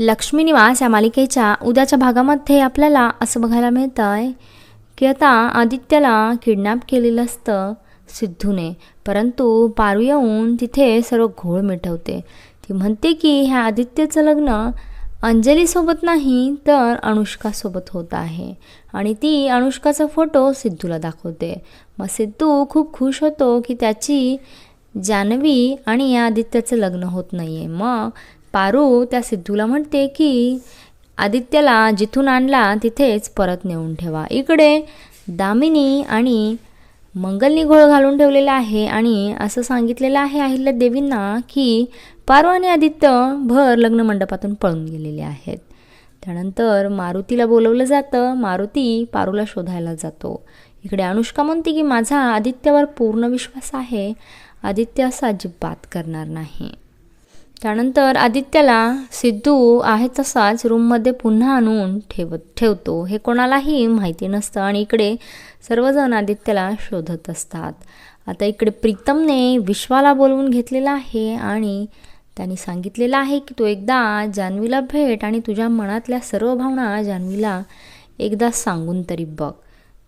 लक्ष्मी निवास या मालिकेच्या उद्याच्या भागामध्ये आपल्याला असं बघायला मिळतं आहे की आता आदित्यला किडनॅप केलेलं असतं सिद्धूने. परंतु पारू येऊन तिथे सर्व घोळ मिटवते. ती म्हणते की ह्या आदित्यचं लग्न अंजलीसोबत नाही तर अनुष्कासोबत होत आहे. आणि ती अनुष्काचा फोटो सिद्धूला दाखवते. मग सिद्धू खूप खुश होतो की त्याची जान्हवी आणि या आदित्याचं लग्न होत नाही आहे मग पारू त्या सिद्धूला म्हणते की आदित्यला जिथून आणला तिथेच परत नेऊन ठेवा. इकडे दामिनी आणि मंगलनी घोळ घालून ठेवलेला आहे आणि असं सांगितलेलं आहे अहिल्या देवींना की पारू आणि आदित्य भर लग्न मंडपातून पळून गेलेले आहेत. त्यानंतर मारुतीला बोलवलं जातं. मारुती पारूला शोधायला जातो. इकडे अनुष्का म्हणते की माझा आदित्यवर पूर्ण विश्वास आहे. आदित्य असं अजिबात करणार नाही. त्यानंतर आदित्यला सिद्धू आहे तसाच रूममध्ये पुन्हा आणून ठेवत ठेवतो. हे कोणालाही माहिती नसतं आणि इकडे सर्वजण आदित्यला शोधत असतात. आता इकडे प्रीतमने विश्वाला बोलवून घेतलेला आहे आणि त्यांनी सांगितलेलं आहे की तू एकदा जान्हवीला भेट आणि तुझ्या मनातल्या सर्व भावना जान्हवीला एकदा सांगून तरी बघ.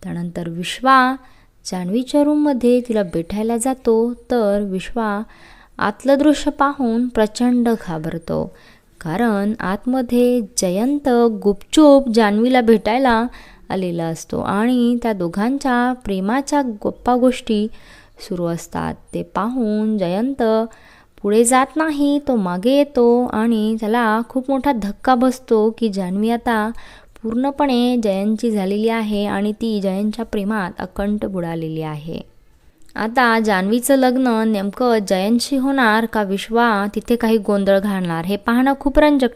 त्यानंतर विश्वा जान्हवीच्या रूममध्ये तिला भेटायला जातो. तर विश्वा आतलं दृश्य पाहून प्रचंड घाबरतो. कारण आतमध्ये जयंत गुपचूप जान्हवीला भेटायला आलेला असतो आणि त्या दोघांच्या प्रेमाच्या गप्पा गोष्टी सुरू असतात. ते पाहून जयंत पुढे जात नाही तो मागे येतो आणि त्याला खूप मोठा धक्का बसतो की जान्हवी आता पूर्णपणे जयंतची झालेली आहे आणि ती जयंतच्या प्रेमात अकंठ बुडालेली आहे. आता जान्हवीचं लग्न नेमकं जयंतशी होणार का विश्वा? तिथे काही गोंधळ घालणार हे पाहणं खूप रंजक